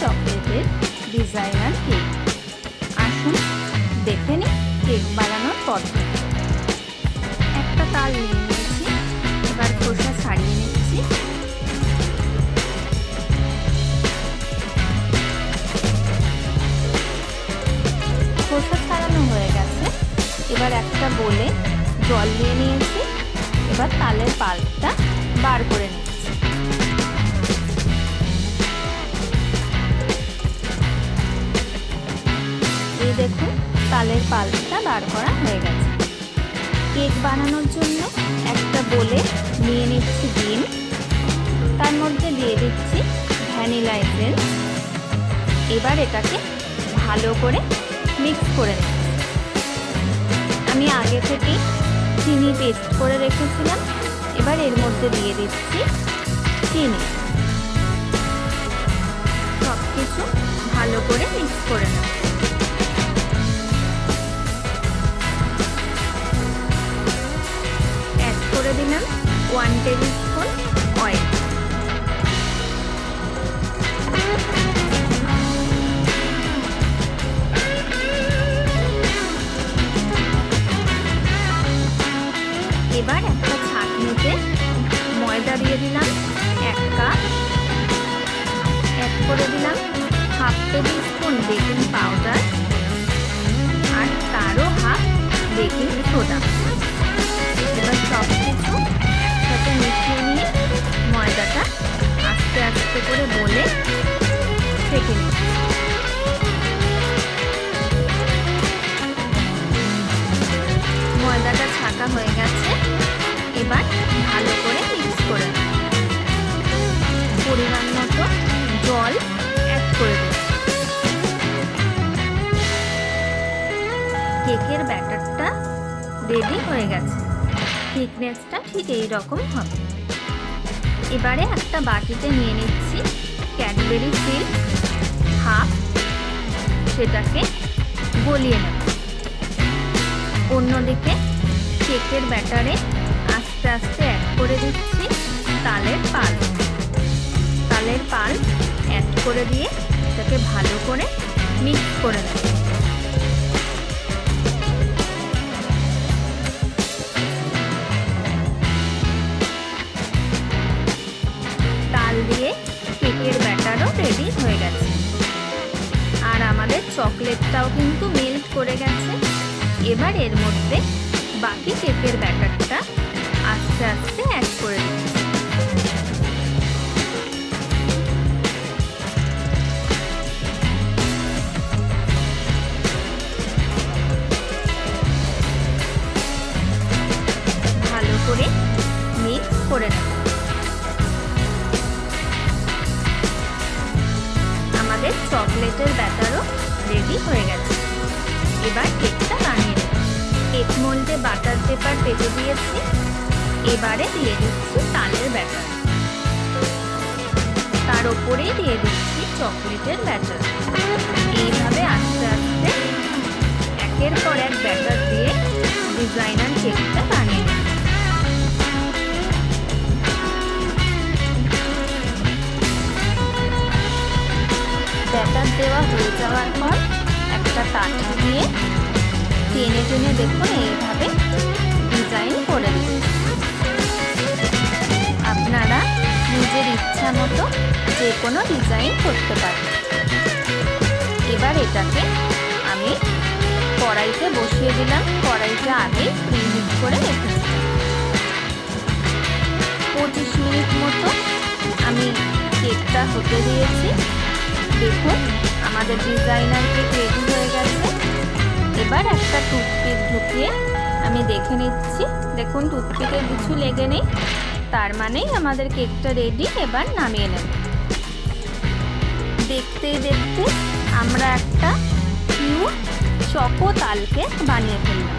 চকলেটের designer cake আসুন দেখে নিন কেক বানানোর পদ্ধতি। একটা তাল নিয়ে নিয়েছি, এবার খোসা ছাড়িয়ে নিচ্ছি। খোসা ছাড়ানো হয়ে গেছে, এবার একটা বলে জল নিয়ে নিয়েছি, এবার তালের পাল্পটা বার করে নিচ্ছি। পাল্পটা বার করা হয়ে গেছে। কেক বানানোর জন্য একটা বলে নিয়ে নিচ্ছি ডিম। তার মধ্যে দিয়ে দিচ্ছি ভ্যানিলা এসেন্স। এবার এটাকে ভালো করে মিক্স করে নিচ্ছি। আমি আগে থেকেই চিনি পেস্ট করে রেখেছিলাম। এবার এর মধ্যে দিয়ে দিচ্ছি চিনি। সব কিছু ভালো করে মিক্স করে নেব। ওয়ান টেবিল অয়েল এবার একটা ছাঁকনিতে ময়দা দিয়ে দিলাম এক কাপ। অ্যাড করে দিলাম half tablespoon baking powder আর তারও হাফ বেকিং সোডা এবার ব্যাটারটা রেডি হয়ে গেছে। থিকনেসটা ঠিক এই রকম হবে। এবারে একটা বাটিতে নিয়ে নিচ্ছি ক্যাডবেরি সিল্ক হাফ সেটাকে গলিয়ে নেব। অন্যদিকে কেকের ব্যাটারে আস্তে আস্তে অ্যাড করে দিচ্ছি তালের পাল। তালের পাল অ্যাড করে দিয়ে এটাকে ভালো করে মিক্স করে নেব। তাল দিয়ে কেকের ব্যাটারও রেডি হয়ে গেছে। আর আমাদের চকলেটটাও কিন্তু মেল্ট করে গেছে। এবার এর মধ্যে বাকি কেকের ব্যাটারটা আস্তে আস্তে অ্যাড করে দিচ্ছি। ভালো করে মিক্স করে নেব। রেডি হয়ে গেছে। এবার কেকটা বানিয়ে নেব। কেক মোল্ডে বাটার পেপার পেতে দিয়েছি। এবারে দিয়ে দিচ্ছি তালের ব্যাটার। তার ওপরেই দিয়ে দিচ্ছি চকলেটের ব্যাটার। এইভাবে আস্তে আস্তে একের পর এক ব্যাটার দিয়ে ডিজাইনার কেকটা বানিয়ে নেব দেওয়া হয়ে যাওয়ার পর একটা কাঠি দিয়ে টেনে টেনে দেখুন এইভাবে ডিজাইন করে দিন আপনারা নিজের ইচ্ছা মতো যে কোনো ডিজাইন করতে পারেন। এবার এটাকে আমি কড়াইতে বসিয়ে দিলাম। কড়াইটা আগে প্রিহিট করে রেখেছি পঁচিশ মিনিট মতো আমি কেকটা হতে দিয়েছি। দেখুন, আমাদের ডিজাইনার কেক রেডি হয়ে গেছে। এবার একটা টুথপিক ঢুকিয়ে আমি দেখে নিচ্ছি। দেখুন টুথপিকে কিছু লেগে নেই। তার মানেই আমাদের কেকটা রেডি এবার নামিয়ে নেব। দেখতেই দেখতে আমরা একটা চকো তালকে বানিয়ে ফেললাম।